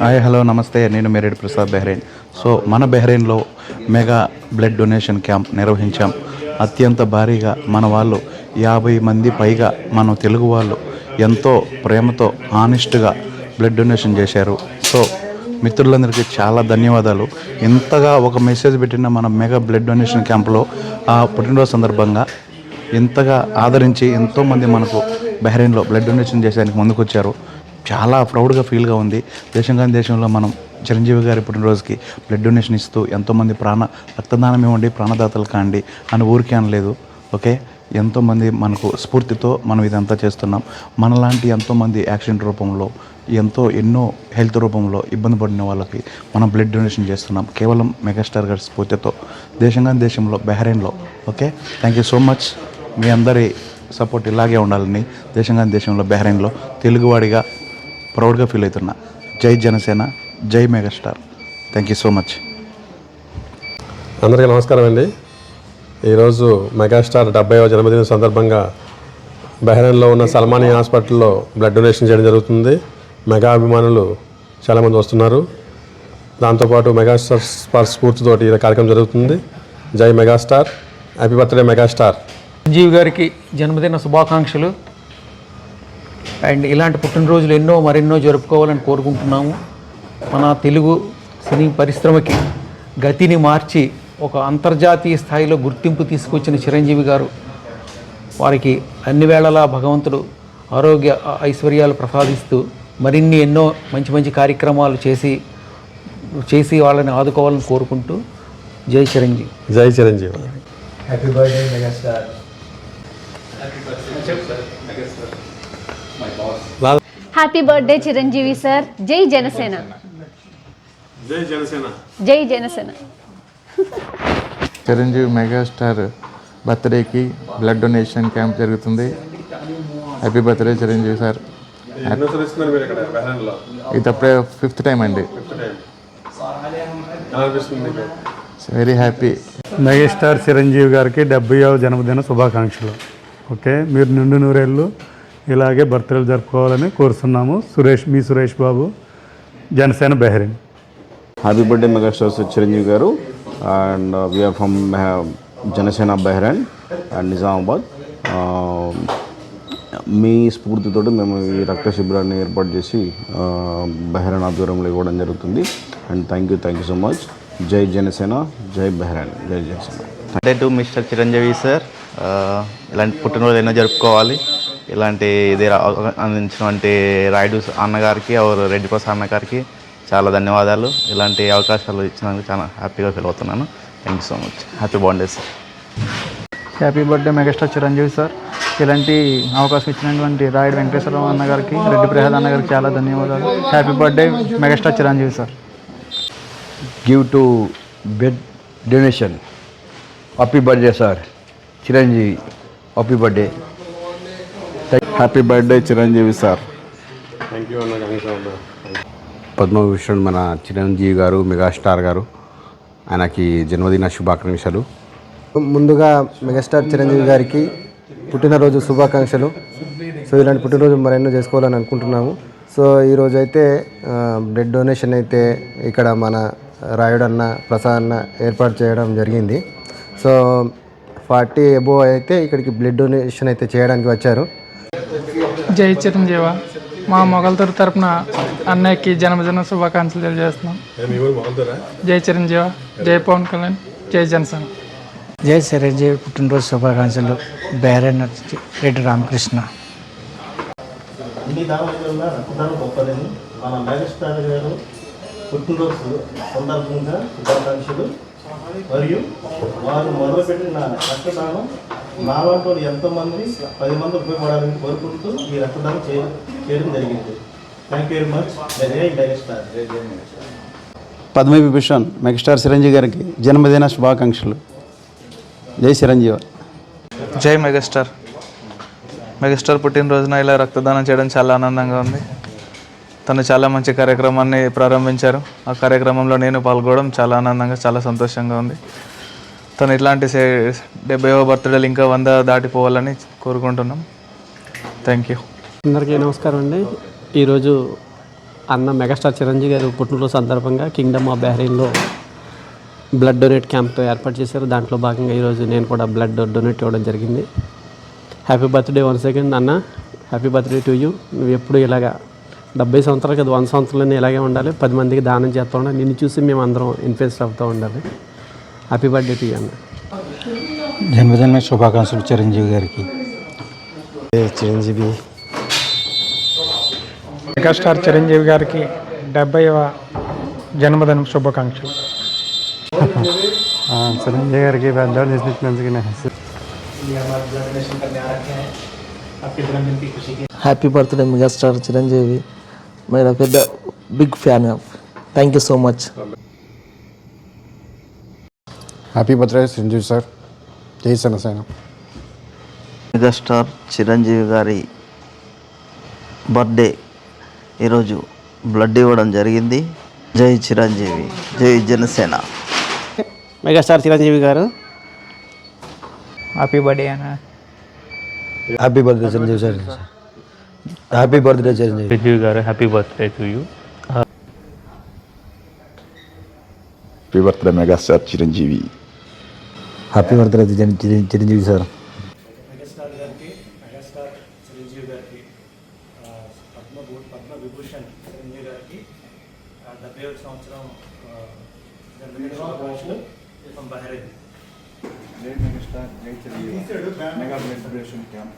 Hi hello నమస్తే. నేను మెరేడ్ Prasad Bahrain. So మన బెహ్రెయిన్లో మెగా బ్లడ్ డొనేషన్ క్యాంప్ నిర్వహించాం. అత్యంత భారీగా మన వాళ్ళు యాభై మంది పైగా మన తెలుగు వాళ్ళు ఎంతో ప్రేమతో ఆనెస్ట్గా బ్లడ్ డొనేషన్ చేశారు. సో మిత్రులందరికీ చాలా ధన్యవాదాలు. ఇంతగా ఒక మెసేజ్ పెట్టిన మన మెగా బ్లడ్ డొనేషన్ క్యాంప్లో ఆ పుట్టినరోజు సందర్భంగా ఇంతగా ఆదరించి ఎంతోమంది మనకు బహ్రెయిన్లో బ్లడ్ డొనేషన్ చేసేందుకు ముందుకొచ్చారు. చాలా ప్రౌడ్గా ఫీల్గా ఉంది. దేశం కాని దేశంలో మనం చిరంజీవి గారి పుట్టినరోజుకి బ్లడ్ డొనేషన్ ఇస్తూ ఎంతోమంది ప్రాణ రక్తదానం ఇవ్వండి ప్రాణదాతలు కాండి అని ఊరికే అనలేదు. ఓకే? ఎంతోమంది మనకు స్ఫూర్తితో మనం ఇదంతా చేస్తున్నాం. మనలాంటి ఎంతోమంది యాక్సిడెంట్ రూపంలో ఎంతో ఎన్నో హెల్త్ రూపంలో ఇబ్బంది పడిన వాళ్ళకి మనం బ్లడ్ డొనేషన్ చేస్తున్నాం. కేవలం మెగాస్టార్ గారి స్ఫూర్తితో. దేశంగా దేశంలో బెహ్రెయిన్లో okay? Thank you so much మీ అందరి సపోర్ట్ ఇలాగే ఉండాలని దేశంగా దేశంలో బెహ్రెయిన్లో తెలుగువాడిగా ప్రౌడ్గా ఫీల్ అవుతున్నా. Jai Janasena Jai megastar. Thank you so much అందరికీ నమస్కారం అండి. ఈరోజు మెగాస్టార్ డెబ్బైవ జన్మదిన సందర్భంగా బహ్రెయిన్లో ఉన్న సల్మానీ హాస్పిటల్లో బ్లడ్ డొనేషన్ చేయడం జరుగుతుంది. మెగా అభిమానులు చాలామంది వస్తున్నారు. దాంతోపాటు మెగాస్టార్ స్పార్ స్ఫూర్తితోటి ఈ కార్యక్రమం జరుగుతుంది. Jai megastar. Happy birthday megastar. Sanjeev గారికి జన్మదిన శుభాకాంక్షలు. అండ్ ఇలాంటి పుట్టినరోజులు ఎన్నో మరెన్నో జరుపుకోవాలని కోరుకుంటున్నాము. మన తెలుగు సినీ పరిశ్రమకి గతిని మార్చి ఒక అంతర్జాతీయ స్థాయిలో గుర్తింపు తీసుకొచ్చిన చిరంజీవి గారు వారికి అన్ని వేళలా భగవంతుడు ఆరోగ్య ఐశ్వర్యాలు ప్రసాదిస్తూ మరిన్ని ఎన్నో మంచి మంచి కార్యక్రమాలు చేసి చేసి వాళ్ళని ఆదుకోవాలని కోరుకుంటూ Jai Chiranjeevi. Jai Chiranjeevi. Happy birthday Chiranjeevi sir Jai Janasena Jai Janasena Jai Janasena Chiranjeevi megastar బర్త్డేకి బ్లడ్ డొనేషన్ క్యాంప్ జరుగుతుంది. హ్యాపీ బర్త్డే చిరంజీవి సార్ ఇది అప్పుడే ఫిఫ్త్ టైం అండి. వెరీ హ్యాపీ మెగాస్టార్ చిరంజీవి గారికి డెబ్బైవ జన్మదిన శుభాకాంక్షలు. ఓకే మీరు నిండు నూరేళ్ళు ఇలాగే బర్త్డేలు జరుపుకోవాలని కోరుతున్నాము. సురేష్ మీ Suresh Babu Janasena Bahrain happy birthday megastar Chiranjeevi garu. And we are from Janasena Bahrain and Nizamabad Uh, మీ స్ఫూర్తితో మేము ఈ రక్త శిబిరాన్ని ఏర్పాటు చేసి బెహ్రెన్ ఆధ్వర్యంలో ఇవ్వడం జరుగుతుంది. And thank you thank you so much Jai Janasena Jai Bahrain Jai Janasena birthday to mister Chiranjeevi sir ఇలాంటి పుట్టినరోజు ఎన్నో జరుపుకోవాలి. ఇలాంటి ఇది రా- అందించినటువంటి రాయుడు అన్నగారికి ఆర్ రెడ్డి ప్రసాద్ అన్నగారికి చాలా ధన్యవాదాలు ఇలాంటి అవకాశాలు ఇచ్చినందుకు చాలా హ్యాపీగా ఫీల్ అవుతున్నాను thank you so much happy birthday sir happy birthday megastar Chiranjeevi sir ఇలాంటి అవకాశం ఇచ్చినటువంటి రాయుడు వెంకటేశ్వరరావు అన్న గారికి రెడ్డి ప్రసాద్ అన్న గారికి చాలా ధన్యవాదాలు happy birthday megastar Chiranjeevi sir give to bed donation. Happy birthday, sir. Chiranjeevi. Happy birthday. Happy birthday Chiranjeevi sir Padma Bhushan మన చిరంజీవి గారు మెగాస్టార్ గారు ఆయనకి జన్మదిన శుభాకాంక్షలు. ముందుగా మెగాస్టార్ చిరంజీవి గారికి పుట్టినరోజు శుభాకాంక్షలు. సో ఇలాంటి పుట్టినరోజు మరెన్నో చేసుకోవాలని అనుకుంటున్నాము. సో ఈరోజు అయితే బ్లడ్ డొనేషన్ అయితే ఇక్కడ మన రాయుడు అన్న ప్రసాద్ అన్న ఏర్పాటు చేయడం జరిగింది. సో ఫార్టీ ఎబో అయితే ఇక్కడికి బ్లడ్ డొనేషన్ అయితే చేయడానికి వచ్చారు. జై చిరంజీవ మా మొగల్తూరు తరపున అన్నయ్యకి జన్మదిన శుభాకాంక్షలు తెలియజేస్తున్నాం. జై చిరంజీవ జై పవన్ కళ్యాణ్. జై జనసేన. జై చిరంజీవి పుట్టినరోజు శుభాకాంక్షలు. బేరన్ రెడ్డి రామకృష్ణ. ఇన్ని దానిలో రక్తదానం గొప్పదని మన మెగాస్టార్ గారు పుట్టినరోజు సందర్భంగా శుభాకాంక్షలు. మరియు వారు మొదలుపెట్టిన రక్తదానం నాలాంటి వాళ్ళు ఎంతోమంది పది మంది ఉపయోగపడాలని కోరుకుంటూ ఈ రక్తదానం చేయ చేయడం జరిగింది. Thank you very much megastar. Padma Vibhushan megastar. Chiranjeevi గారికి జన్మదిన శుభాకాంక్షలు. జై చిరంజీవి జై మెగాస్టార్. మెగాస్టార్ పుట్టినరోజున ఇలా రక్తదానం చేయడం చాలా ఆనందంగా ఉంది. తను చాలా మంచి కార్యక్రమాన్ని ప్రారంభించారు. ఆ కార్యక్రమంలో నేను పాల్గొనడం చాలా ఆనందంగా చాలా సంతోషంగా ఉంది. తను ఇట్లాంటి సే డెబ్బైవ బర్త్డేలు ఇంకా వంద దాటిపోవాలని కోరుకుంటున్నాం. థ్యాంక్ యూ అందరికీ నమస్కారం అండి. ఈరోజు అన్న మెగాస్టార్ చిరంజీవి గారు పుట్టినరోజు సందర్భంగా కింగ్డమ్ ఆఫ్ బహ్రెయిన్లో బ్లడ్ డొనేట్ క్యాంప్ ఏర్పాటు చేశారు. దాంట్లో భాగంగా ఈరోజు నేను కూడా బ్లడ్ డొనేట్ ఇవ్వడం జరిగింది. హ్యాపీ బర్త్డే వన్ సెకండ్ అన్న. Happy birthday to you. నువ్వు ఎప్పుడు ఇలాగా డెబ్బై సంవత్సరాలు కదా వంద సంవత్సరాలు ఇలాగే ఉండాలి. పది మందికి దానం చేస్తూ ఉండాలి. నిన్ను చూసి మేము అందరం ఇన్ఫ్లుయెన్స్ అవుతూ ఉండాలి. హ్యాపీ బర్త్డే టు యూ అన్న జన్మదిన శుభాకాంక్షలు చిరంజీవి గారికి చిరంజీవి మెగాస్టార్ చిరంజీవి గారికి డెబ్బైవ జన్మదిన శుభాకాంక్షలు చిరంజీవి గారికి పెద్దవాళ్ళు చేసినందుకు హ్యాపీ బర్త్డే మెగాస్టార్ చిరంజీవి మీరు పెద్ద big fan of thank you so much happy birthday Chiranjeevi sir జై జనసేన మెగాస్టార్ చిరంజీవి గారి బర్త్డే ఈరోజు బ్లడ్ ఇవ్వడం జరిగింది. జై చిరంజీవి జై Janasena. Megastar Chiranjeevi garu. Happy birthday అన్న. Happy birthday Chiranjeevi sir happy birthday Chiranjeevi Chiranjeevi garu happy birthday to you happy birthday megastar Chiranjeevi happy birthday Chiranjeevi sir megastar గారికి megastar Chiranjeevi గారికి పద్మ పద్మ విభూషణ్ చిరంజీవి గారికి డెబ్బై ఒకటి సంవత్సరం ఆ, జన్మదిన శుభాకాంక్షలు from Bahrain mega blood donation camp